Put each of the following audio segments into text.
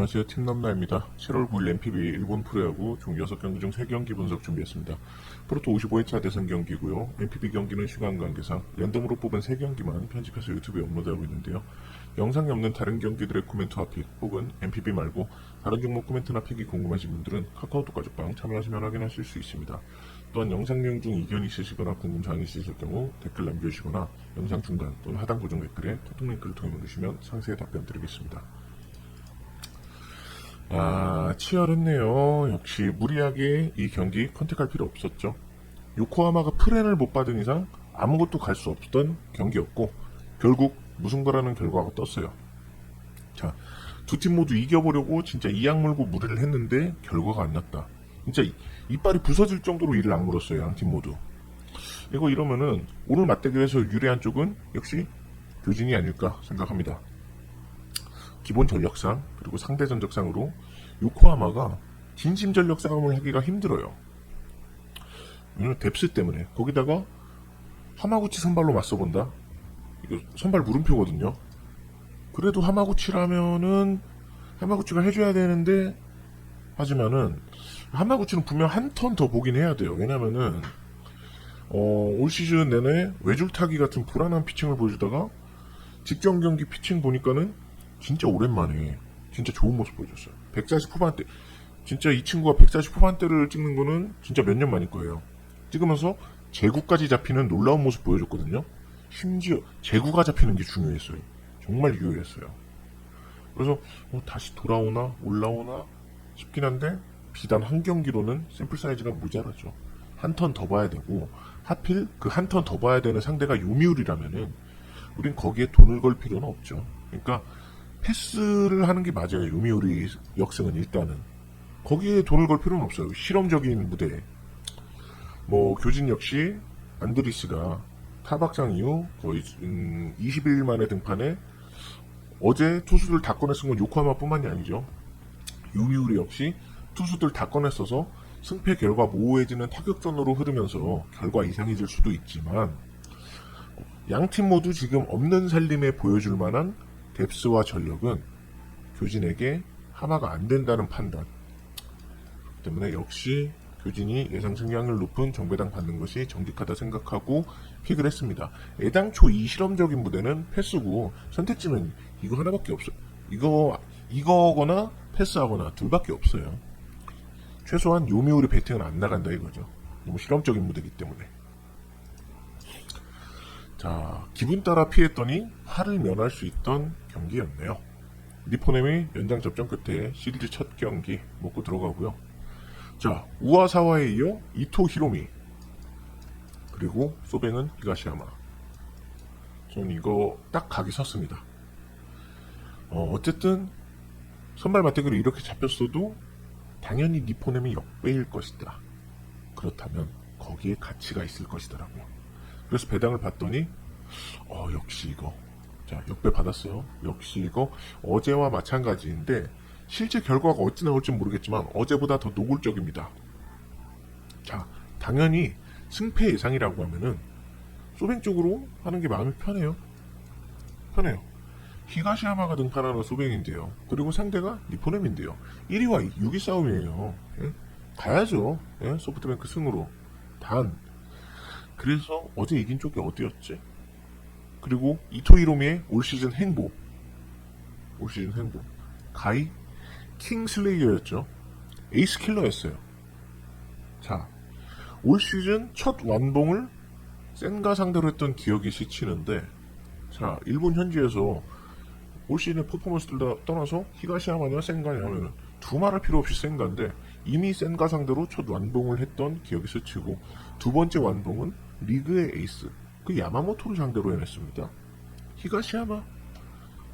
안녕하세요. 팀넘나입니다. 7월 9일 NPB 일본 프로야구 총 6경기 중 3경기 분석 준비했습니다. 프로토 55회차 대선 경기고요. NPB 경기는 시간 관계상 랜덤으로 뽑은 3경기만 편집해서 유튜브에 업로드하고 있는데요. 영상이 없는 다른 경기들의 코멘트와 픽 혹은 NPB 말고 다른 종목 코멘트나 픽이 궁금하신 분들은 카카오톡 가족방 참여하시면 확인하실 수 있습니다. 또한 영상 내용 중 이견 있으시거나 궁금사항이 있으실 경우 댓글 남겨주시거나 영상 중간 또는 하단 고정 댓글에 카톡 링크를 통해 보내주시면 상세히 답변 드리겠습니다. 아, 치열했네요. 역시 무리하게 이 경기 컨택할 필요 없었죠. 요코하마가 프렌을 못 받은 이상 아무것도 갈 수 없던 경기였고 결국 무승부라는 결과가 떴어요. 자, 두 팀 모두 이겨보려고 진짜 이악 물고 무리를 했는데 결과가 안 났다. 진짜 이- 이빨이 부서질 정도로 이를 악물었어요. 양 팀 모두. 이거 이러면은 오늘 맞대결에서 유리한 쪽은 역시 교진이 아닐까 생각합니다. 기본 전력상 그리고 상대 전적상으로 요코하마가 진심 전력 싸움을 하기가 힘들어요. 왜냐면 뎁스 때문에 거기다가 하마구치 선발로 맞서본다. 이거 선발 물음표거든요. 그래도 하마구치라면은 하마구치가 해줘야 되는데 하지만은 하마구치는 분명 한 턴 더 보긴 해야 돼요. 왜냐면은 어, 올 시즌 내내 외줄 타기 같은 불안한 피칭을 보여주다가 직전 경기 피칭 보니까는 진짜 오랜만에 진짜 좋은 모습 보여줬어요. 140 후반대 진짜 이 친구가 140 후반대를 찍는 거는 진짜 몇 년 만일 거예요. 찍으면서 제구까지 잡히는 놀라운 모습 보여줬거든요. 심지어 제구가 잡히는 게 중요했어요. 정말 유효했어요. 그래서 어, 다시 돌아오나 올라오나 싶긴 한데 비단 한 경기로는 샘플 사이즈가 모자라죠. 한 턴 더 봐야 되고 하필 그 한 턴 더 봐야 되는 상대가 요미울이라면은 우린 거기에 돈을 걸 필요는 없죠. 그러니까 패스를 하는 게 맞아요. 요미우리 역승은 일단은 거기에 돈을 걸 필요는 없어요. 실험적인 무대. 뭐 교진 역시 안드리스가 타박상 이후 거의 음, 20일 만에 등판해 어제 투수들 다쓴건 요코하마뿐만이 아니죠. 요미우리 역시 투수들 다 꺼내 써서 승패 결과 모호해지는 타격전으로 흐르면서 결과 이상해질 수도 있지만 양 팀 모두 지금 없는 살림에 보여줄 만한 뎁스와 전력은 교진에게 하나가 안 된다는 판단 때문에 역시 교진이 예상 승리확률 높은 정배당 받는 것이 정직하다 생각하고 픽을 했습니다. 애당초 이 실험적인 무대는 패스고 선택지는 이거 하나밖에 없어요. 이거 이거거나 패스하거나 둘밖에 없어요. 최소한 요미우리 배팅은 안 나간다 이거죠. 너무 실험적인 무대이기 때문에. 자, 기분 따라 피했더니 화를 면할 수 있던 경기였네요. 니포넴이 연장 접전 끝에 시리즈 첫 경기 먹고 들어가고요. 자, 우아사와에 이어 이토 히로미 그리고 소뱅은 히가시야마. 전 이거 딱 각이 섰습니다. 어, 어쨌든 선발 맞대결이 이렇게 잡혔어도 당연히 니포넴이 역배일 것이다. 그렇다면 거기에 가치가 있을 것이더라고요. 그래서 배당을 봤더니 어 역시 이거 자 역배 받았어요. 역시 이거 어제와 마찬가지인데 실제 결과가 어찌 나올지 모르겠지만 어제보다 더 노골적입니다. 자 당연히 승패 예상이라고 하면은 소뱅 쪽으로 하는 게 마음이 편해요. 편해요. 히가시야마가 등판하는 소뱅인데요. 그리고 상대가 니포넴인데요. 1위와 6위 싸움이에요. 예? 가야죠. 예? 소프트뱅크 승으로. 단 그래서 어제 이긴 쪽이 어디였지? 그리고 이토이로미의 올 시즌 행보. 올 시즌 행보. 가이 킹슬레이어였죠. 에이스 킬러였어요. 자, 올 시즌 첫 완봉을 센가 상대로 했던 기억이 스치는데, 자, 일본 현지에서 올 시즌의 퍼포먼스들 다 떠나서 히가시야마냐 센가냐 하면 두 말할 필요 없이 센가인데 이미 센가 상대로 첫 완봉을 했던 기억이 스치고 두 번째 완봉은 리그의 에이스 그 야마모토를 상대로 해냈습니다. 히가시야마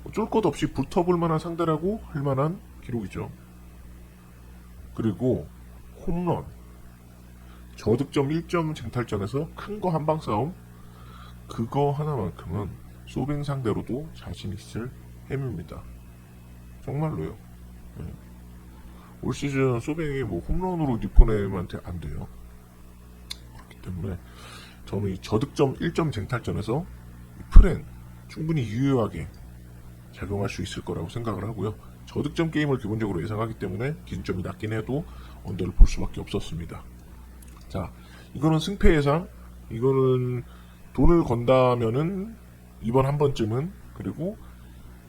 어쩔 것 없이 붙어볼 만한 상대라고 할 만한 기록이죠. 그리고 홈런 저득점 1점 쟁탈전에서 큰 거 한 방 싸움 그거 하나만큼은 소뱅 상대로도 자신 있을 햄입니다. 정말로요. 네. 올 시즌 소뱅이 뭐 홈런으로 니포넴한테 안 돼요. 그렇기 때문에 저는 이 저득점 1점 쟁탈전에서 이 프렌 충분히 유효하게 작용할 수 있을 거라고 생각을 하고요. 저득점 게임을 기본적으로 예상하기 때문에 기준점이 낮긴 해도 언더를 볼 수밖에 없었습니다. 자, 이거는 승패 예상. 이거는 돈을 건다면은 이번 한 번쯤은 그리고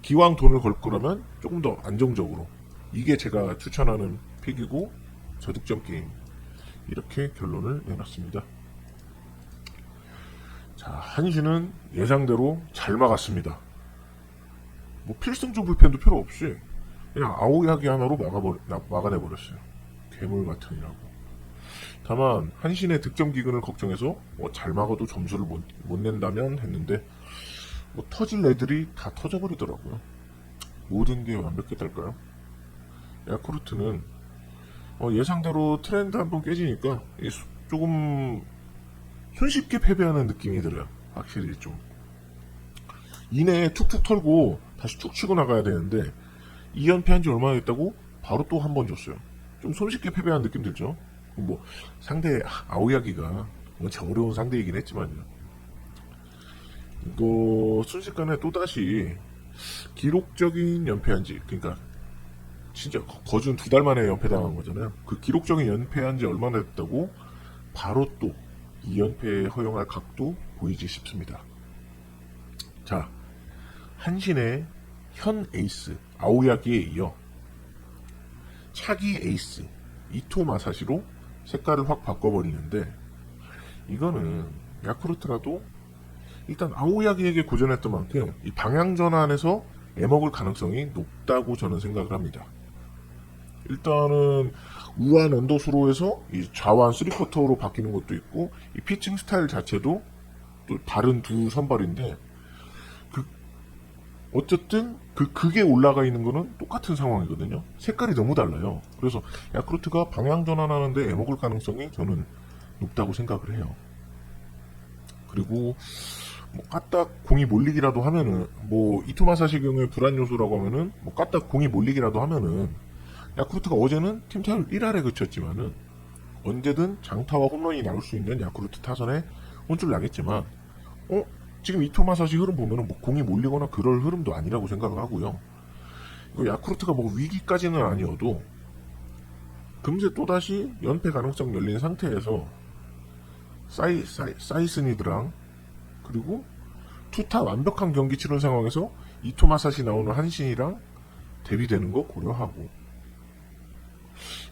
기왕 돈을 걸 거라면 조금 더 안정적으로 이게 제가 추천하는 픽이고 저득점 게임 이렇게 결론을 내놨습니다. 자, 한시는 예상대로 잘 막았습니다. 뭐 필승조 불펜도 필요 없이 그냥 아오야기 하나로 막아버, 나- 막아내버렸어요. 괴물 같으니라고. 다만 한신의 득점 기근을 걱정해서 뭐 잘 막아도 점수를 못, 못 낸다면 했는데 뭐 터질 애들이 다 터져버리더라고요. 모든 게 완벽했달까요? 야쿠르트는 어, 예상대로 트렌드 한번 깨지니까 조금 손쉽게 패배하는 느낌이 들어요. 확실히 좀 이내에 툭툭 털고 다시 툭 치고 나가야 되는데 2연패 한지 얼마나 됐다고 바로 또 한 번 줬어요. 좀 손쉽게 패배한 느낌 들죠? 뭐 상대 아오야기가 뭐제 어려운 상대이긴 했지만요. 이거 순식간에 또 다시 기록적인 연패한지 그러니까 진짜 거- 거준 두 달 만에 연패당한 거잖아요. 그 기록적인 연패한 지 얼마나 됐다고 바로 또 2연패 허용할 각도 보이지 싶습니다. 자, 한신의 현 에이스 아오야기에 이어 차기 에이스 이토 마사시로 색깔을 확 바꿔버리는데 이거는 야쿠르트라도 일단 아오야기에게 고전했던 만큼 이 방향 전환에서 애먹을 가능성이 높다고 저는 생각을 합니다. 일단은 우한 언더스로에서 이 좌완 3쿼터로 바뀌는 것도 있고 이 피칭 스타일 자체도 또 다른 두 선발인데 그 어쨌든 그 극에 올라가 있는 거는 똑같은 상황이거든요. 색깔이 너무 달라요. 그래서 야쿠르트가 방향 전환하는데 애먹을 가능성이 저는 높다고 생각을 해요. 그리고 뭐 까딱 공이 몰리기라도 하면은 뭐 이토마사시 경우에 불안 요소라고 하면은 뭐 까딱 공이 몰리기라도 하면은 야쿠르트가 어제는 팀 타율 1할에 그쳤지만은 언제든 장타와 홈런이 나올 수 있는 야쿠르트 타선에 혼쭐 나겠지만 어 지금 이토마사시 흐름 보면은 뭐 공이 몰리거나 그럴 흐름도 아니라고 생각을 하고요. 이거 야쿠르트가 뭐 위기까지는 아니어도 금세 또다시 연패 가능성 열린 상태에서 사이, 사이, 사이스니드랑 그리고 투타 완벽한 경기 치른 상황에서 이토마사시 나오는 한신이랑 대비되는 거 고려하고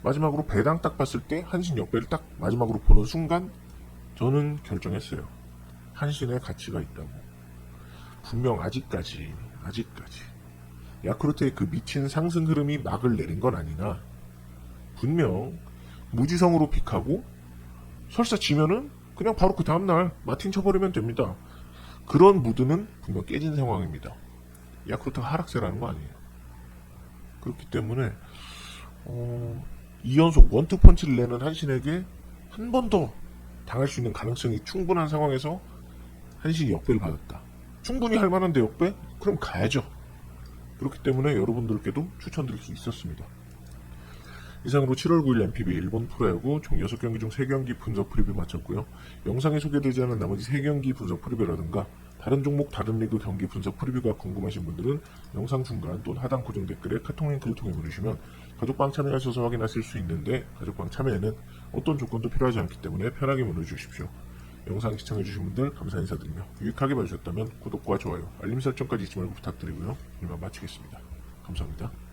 마지막으로 배당 딱 봤을 때 한신 역배를 딱 마지막으로 보는 순간 저는 결정했어요. 한신의 가치가 있다고. 분명 아직까지 아직까지 야쿠르트의 그 미친 상승 흐름이 막을 내린 건 아니나 분명 무지성으로 픽하고 설사 지면은 그냥 바로 그 다음날 마틴 쳐버리면 됩니다. 그런 무드는 분명 깨진 상황입니다. 야쿠르트가 하락세라는 거 아니에요. 그렇기 때문에 어, 2연속 원투 펀치를 내는 한신에게 한 번 더 당할 수 있는 가능성이 충분한 상황에서 한신이 역배를 받았다. 충분히 할 만한데 역배? 그럼 가야죠. 그렇기 때문에 여러분들께도 추천드릴 수 있었습니다. 이상으로 7월 9일 MPB 일본 프로야구 총 6경기 중 3경기 분석 프리뷰 마쳤고요. 영상에 소개되지 않은 나머지 3경기 분석 프리뷰라든가 다른 종목 다른 리그 경기 분석 프리뷰가 궁금하신 분들은 영상 중간 또는 하단 고정 댓글에 카톡 링크를 통해 보내주시면 가족방 참여하셔서 확인하실 수 있는데 가족방 참여에는 어떤 조건도 필요하지 않기 때문에 편하게 문의 주십시오. 영상 시청해주신 분들 감사 인사드리며 유익하게 봐주셨다면 구독과 좋아요, 알림 설정까지 잊지 말고 부탁드리고요. 이만 마치겠습니다. 감사합니다.